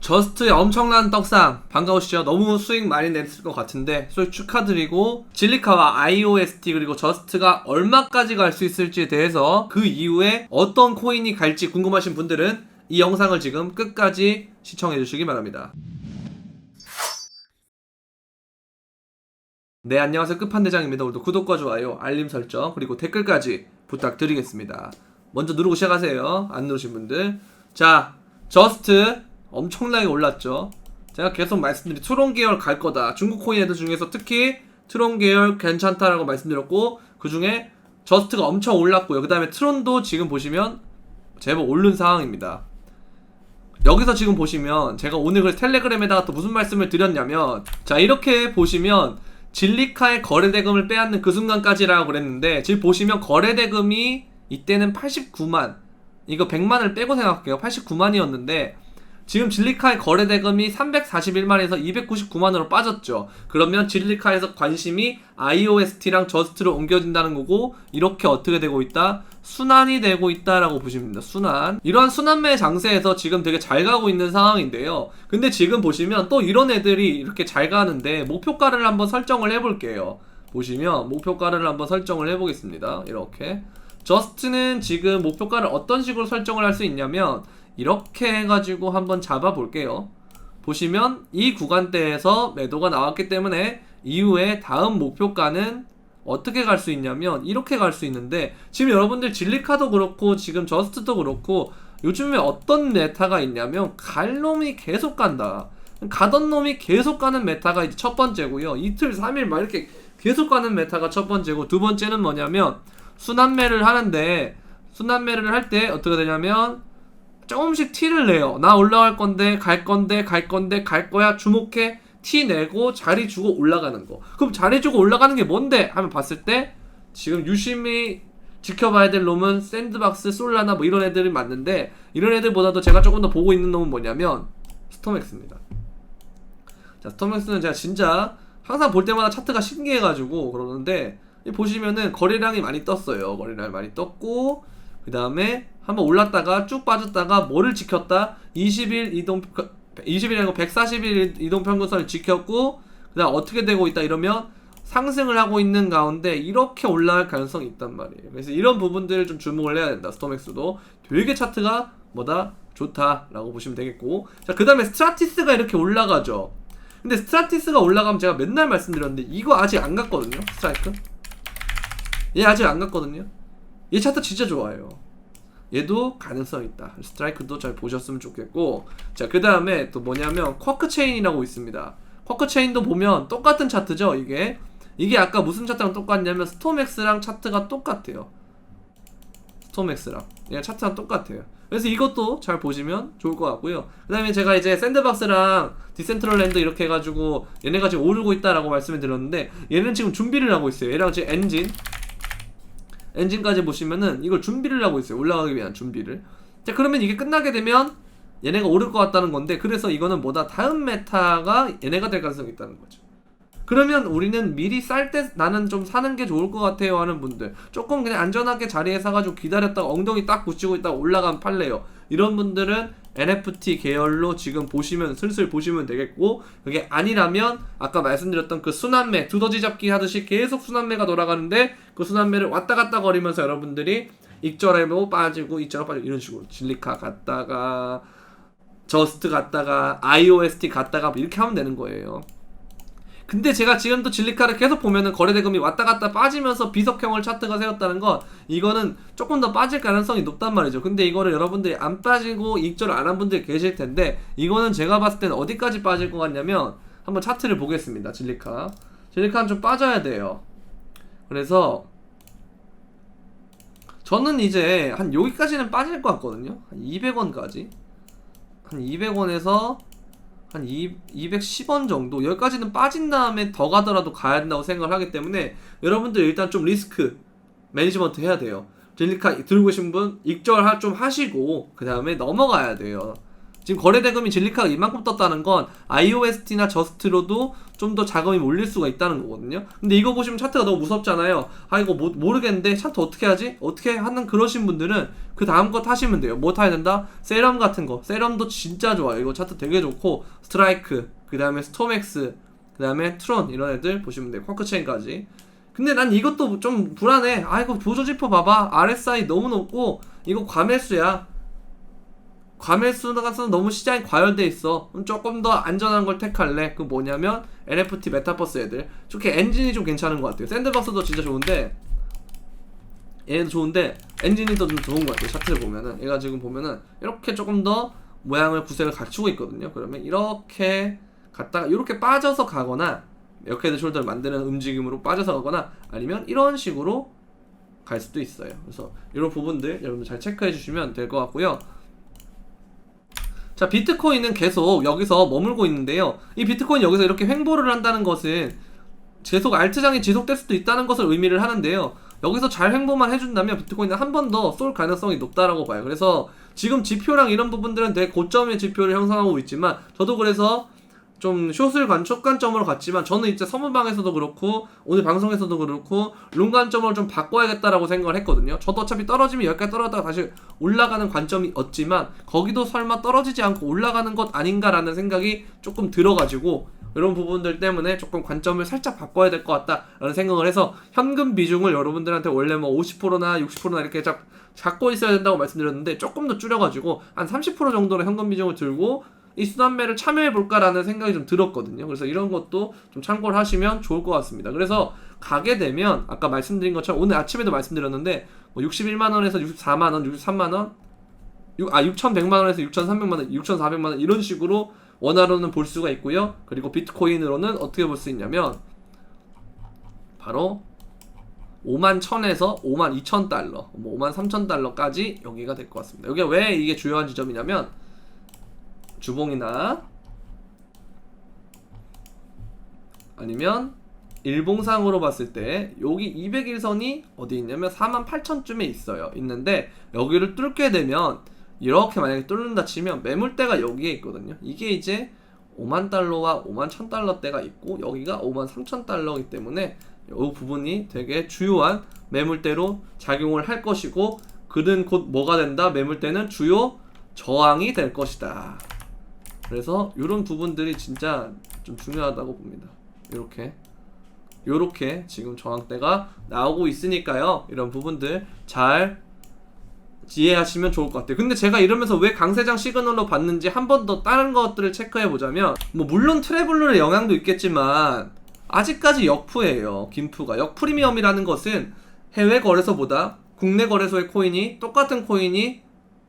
저스트의 엄청난 떡상 반가우시죠? 너무 수익 많이 냈을 것 같은데 수익 축하드리고 진리카와 iOST 그리고 저스트가 얼마까지 갈 수 있을지에 대해서 그 이후에 어떤 코인이 갈지 궁금하신 분들은 이 영상을 지금 끝까지 시청해 주시기 바랍니다. 네 안녕하세요 끝판대장입니다. 오늘도 구독과 좋아요 알림 설정 그리고 댓글까지 부탁드리겠습니다. 먼저 누르고 시작하세요. 안 누르신 분들 자 저스트 엄청나게 올랐죠. 제가 계속 말씀드린 트론 계열 갈 거다. 중국 코인 애들 중에서 특히 트론 계열 괜찮다라고 말씀드렸고 그 중에 저스트가 엄청 올랐고요. 그 다음에 트론도 지금 보시면 제법 오른 상황입니다. 여기서 지금 보시면 제가 오늘 그 텔레그램에다가 또 무슨 말씀을 드렸냐면 자 이렇게 보시면 진리카의 거래대금을 빼앗는 그 순간까지라고 그랬는데 지금 보시면 거래대금이 이때는 89만 이거 100만을 빼고 생각할게요 89만이었는데 지금 진리카의 거래 대금이 341만에서 299만으로 빠졌죠. 그러면 진리카에서 관심이 iOST랑 저스트로 옮겨진다는 거고 이렇게 어떻게 되고 있다? 순환이 되고 있다라고 보시면 됩니다. 순환. 이러한 순환매 장세에서 지금 되게 잘 가고 있는 상황인데요. 근데 지금 보시면 또 이런 애들이 이렇게 잘 가는데 목표가를 한번 설정을 해볼게요. 보시면 목표가를 한번 설정을 해보겠습니다. 이렇게. 저스트는 지금 목표가를 어떤 식으로 설정을 할 수 있냐면 이렇게 해가지고 한번 잡아볼게요. 보시면 이 구간대에서 매도가 나왔기 때문에 이후에 다음 목표가는 어떻게 갈 수 있냐면 이렇게 갈 수 있는데 지금 여러분들 진리카도 그렇고 지금 저스트도 그렇고 요즘에 어떤 메타가 있냐면 갈 놈이 계속 간다. 가던 놈이 계속 가는 메타가 이제 첫 번째고요. 이틀, 3일 막 이렇게 계속 가는 메타가 첫 번째고 두 번째는 뭐냐면 순환매를 하는데 순환매를 할 때 어떻게 되냐면 조금씩 티를 내요. 나 올라갈 건데, 갈 건데, 갈 건데, 갈 거야. 주목해. 티 내고 자리 주고 올라가는 거. 그럼 자리 주고 올라가는 게 뭔데? 하면 봤을 때 지금 유심히 지켜봐야 될 놈은 샌드박스, 솔라나 뭐 이런 애들이 맞는데 이런 애들보다도 제가 조금 더 보고 있는 놈은 뭐냐면 스톰엑스입니다. 자, 스톰엑스는 제가 진짜 항상 볼 때마다 차트가 신기해가지고 그러는데 보시면은 거래량이 많이 떴어요. 거래량이 많이 떴고 그 다음에 한번 올랐다가 쭉 빠졌다가 뭐를 지켰다? 20일 이동 20일 아니고 140일 이동 평균선을 지켰고 그다음 어떻게 되고 있다 이러면 상승을 하고 있는 가운데 이렇게 올라갈 가능성이 있단 말이에요. 그래서 이런 부분들을 좀 주목을 해야 된다. 스톰엑스도 되게 차트가 뭐다 좋다라고 보시면 되겠고 자 그다음에 스트라티스가 이렇게 올라가죠. 근데 스트라티스가 올라가면 제가 맨날 말씀드렸는데 이거 아직 안 갔거든요. 스트라이크 얘 아직 안 갔거든요. 얘 차트 진짜 좋아요. 얘도 가능성 있다. 스트라이크도 잘 보셨으면 좋겠고 자 그 다음에 또 뭐냐면 쿼크 체인이라고 있습니다. 쿼크 체인도 보면 똑같은 차트죠. 이게 이게 아까 무슨 차트랑 똑같냐면 스톰엑스랑 차트가 똑같아요. 스톰엑스랑 얘 차트랑 똑같아요. 그래서 이것도 잘 보시면 좋을 것 같고요. 그 다음에 제가 이제 샌드박스랑 디센트럴랜드 이렇게 해가지고 얘네가 지금 오르고 있다라고 말씀을 드렸는데 얘는 지금 준비를 하고 있어요. 얘랑 지금 엔진 엔진까지 보시면은 이걸 준비를 하고 있어요. 올라가기 위한 준비를. 자, 그러면 이게 끝나게 되면 얘네가 오를 것 같다는 건데 그래서 이거는 뭐다 다음 메타가 얘네가 될 가능성이 있다는 거죠. 그러면 우리는 미리 쌀 때 나는 좀 사는 게 좋을 것 같아요 하는 분들 조금 그냥 안전하게 자리에 사가지고 기다렸다가 엉덩이 딱 붙이고 있다가 올라가면 팔래요 이런 분들은 NFT 계열로 지금 보시면 슬슬 보시면 되겠고 그게 아니라면 아까 말씀드렸던 그 순환매 두더지 잡기 하듯이 계속 순환매가 돌아가는데 그 순환매를 왔다 갔다 거리면서 여러분들이 익절해보 빠지고 익절 빠지고 이런 식으로 진리카 갔다가 저스트 갔다가 iOST 갔다가 뭐 이렇게 하면 되는 거예요. 근데 제가 지금도 진리카를 계속 보면은 거래대금이 왔다 갔다 빠지면서 비석형을 차트가 세웠다는 건 이거는 조금 더 빠질 가능성이 높단 말이죠. 근데 이거를 여러분들이 안 빠지고 익절 안 한 분들이 계실 텐데 이거는 제가 봤을 때는 어디까지 빠질 것 같냐면 한번 차트를 보겠습니다. 진리카. 진리카는 좀 빠져야 돼요. 그래서 저는 이제 한 여기까지는 빠질 것 같거든요. 한 200원까지. 한 200원에서 한 2, 210원 정도 여기까지는 빠진 다음에 더 가더라도 가야 된다고 생각을 하기 때문에 여러분들 일단 좀 리스크 매니지먼트 해야 돼요. 딜리카 들고 계신 분 익절 좀 하시고 그 다음에 넘어가야 돼요 지금 거래 대금이 진리카가 이만큼 떴다는 건 iOST나 저스트로도 좀 더 자금이 몰릴 수가 있다는 거거든요. 근데 이거 보시면 차트가 너무 무섭잖아요. 아 이거 모, 모르겠는데 차트 어떻게 하지? 어떻게 하는 그러신 분들은 그 다음 거 타시면 돼요. 뭐 타야 된다? 세럼 같은 거. 세럼도 진짜 좋아요. 이거 차트 되게 좋고 스트라이크, 그 다음에 스톰엑스, 그 다음에 트론 이런 애들 보시면 돼요. 쿼크체인까지. 근데 난 이것도 좀 불안해. 아 이거 보조지표 봐봐. RSI 너무 높고 이거 과매수야. 과매수가 너무 시장이 과열돼 있어. 조금 더 안전한 걸 택할래. 그 뭐냐면 NFT 메타버스 애들. 좋게 엔진이 좀 괜찮은 것 같아요. 샌드박스도 진짜 좋은데 얘도 좋은데 엔진이 더 좀 좋은 것 같아요. 차트를 보면은 얘가 지금 보면은 이렇게 조금 더 모양을 구색을 갖추고 있거든요. 그러면 이렇게 갔다가 이렇게 빠져서 가거나 이렇게 숄더를 만드는 움직임으로 빠져서 가거나 아니면 이런 식으로 갈 수도 있어요. 그래서 이런 부분들 여러분들 잘 체크해 주시면 될 것 같고요. 자, 비트코인은 계속 여기서 머물고 있는데요. 이 비트코인 여기서 이렇게 횡보를 한다는 것은 계속 알트장이 지속될 수도 있다는 것을 의미를 하는데요. 여기서 잘 횡보만 해준다면 비트코인은 한 번 더 쏠 가능성이 높다라고 봐요. 그래서 지금 지표랑 이런 부분들은 되게 고점의 지표를 형성하고 있지만 저도 그래서 좀 숏을 관, 숏 관점으로 갔지만 저는 이제 서문방에서도 그렇고 오늘 방송에서도 그렇고 롱 관점을 좀 바꿔야겠다라고 생각을 했거든요. 저도 어차피 떨어지면 여기까지 떨어졌다가 다시 올라가는 관점이 없지만 거기도 설마 떨어지지 않고 올라가는 것 아닌가라는 생각이 조금 들어가지고 이런 부분들 때문에 조금 관점을 살짝 바꿔야 될 것 같다라는 생각을 해서 현금 비중을 여러분들한테 원래 뭐 50%나 60%나 이렇게 잡, 잡고 있어야 된다고 말씀드렸는데 조금 더 줄여가지고 한 30% 정도의 현금 비중을 들고 이 수단매를 참여해 볼까라는 생각이 좀 들었거든요. 그래서 이런 것도 좀 참고를 하시면 좋을 것 같습니다. 그래서 가게 되면 아까 말씀드린 것처럼 오늘 아침에도 말씀드렸는데 뭐 61만 원에서 64만 원, 63만 원, 육- 아 6,100만 원에서 6,300만 원, 6,400만 원 이런 식으로 원화로는 볼 수가 있고요. 그리고 비트코인으로는 어떻게 볼 수 있냐면 바로 5만 1000에서 5만 2000 달러, 뭐 5만 3000 달러까지 여기가 될 것 같습니다. 여기가 왜 이게 중요한 지점이냐면 주봉이나 아니면 일봉상으로 봤을 때 여기 201선이 어디 있냐면 48,000쯤에 있어요. 있는데 여기를 뚫게 되면 이렇게 만약에 뚫는다 치면 매물대가 여기에 있거든요. 이게 이제 5만 달러와 5만 1천 달러대가 있고 여기가 5만 3천 달러이기 때문에 이 부분이 되게 주요한 매물대로 작용을 할 것이고 그는 곧 뭐가 된다? 매물대는 주요 저항이 될 것이다. 그래서 이런 부분들이 진짜 좀 중요하다고 봅니다. 이렇게 요렇게 지금 저항대가 나오고 있으니까요. 이런 부분들 잘 이해하시면 좋을 것 같아요. 근데 제가 이러면서 왜 강세장 시그널로 봤는지 한 번 더 다른 것들을 체크해 보자면 뭐 물론 트래블러의 영향도 있겠지만 아직까지 역푸예요. 김푸가 역프리미엄이라는 것은 해외 거래소보다 국내 거래소의 코인이 똑같은 코인이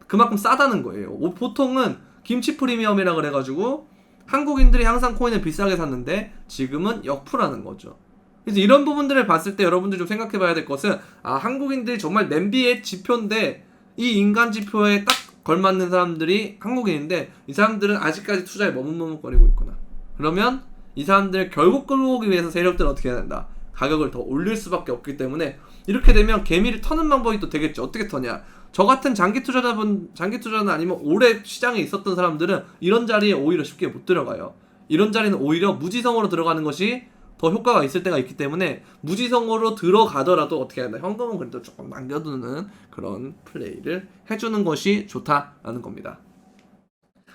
그만큼 싸다는 거예요. 오- 보통은 김치 프리미엄이라 그래가지고 한국인들이 항상 코인을 비싸게 샀는데 지금은 역푸라는 거죠. 그래서 이런 부분들을 봤을 때 여러분들 좀 생각해 봐야 될 것은 아 한국인들이 정말 냄비의 지표인데 이 인간 지표에 딱 걸맞는 사람들이 한국인인데 이 사람들은 아직까지 투자에 머뭇머뭇거리고 있구나. 그러면 이 사람들 결국 끌어오기 위해서 세력들은 어떻게 해야 된다? 가격을 더 올릴 수밖에 없기 때문에 이렇게 되면 개미를 터는 방법이 또 되겠죠. 어떻게 터냐? 저 같은 장기 투자자분, 장기 투자는 아니면 오래 시장에 있었던 사람들은 이런 자리에 오히려 쉽게 못 들어가요. 이런 자리는 오히려 무지성으로 들어가는 것이 더 효과가 있을 때가 있기 때문에 무지성으로 들어가더라도 어떻게 해야 된다? 현금은 그래도 조금 남겨두는 그런 플레이를 해주는 것이 좋다라는 겁니다.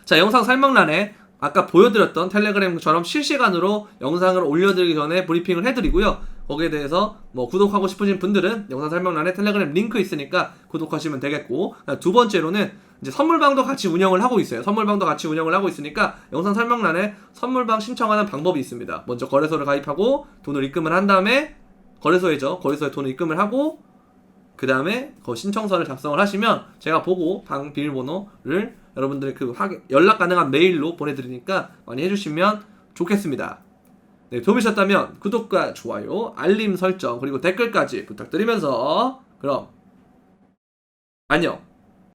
자, 영상 설명란에 아까 보여드렸던 텔레그램처럼 실시간으로 영상을 올려드리기 전에 브리핑을 해드리고요. 거기에 대해서 뭐 구독하고 싶으신 분들은 영상 설명란에 텔레그램 링크 있으니까 구독하시면 되겠고 두 번째로는 이제 선물방도 같이 운영을 하고 있어요. 선물방도 같이 운영을 하고 있으니까 영상 설명란에 선물방 신청하는 방법이 있습니다. 먼저 거래소를 가입하고 돈을 입금을 한 다음에 거래소에죠. 거래소에 돈을 입금을 하고 그 다음에 그 신청서를 작성을 하시면 제가 보고 방 비밀번호를 여러분들의 그 연락 가능한 메일로 보내드리니까 많이 해주시면 좋겠습니다. 네, 도움이 되셨다면 구독과 좋아요, 알림 설정 그리고 댓글까지 부탁드리면서 그럼 안녕.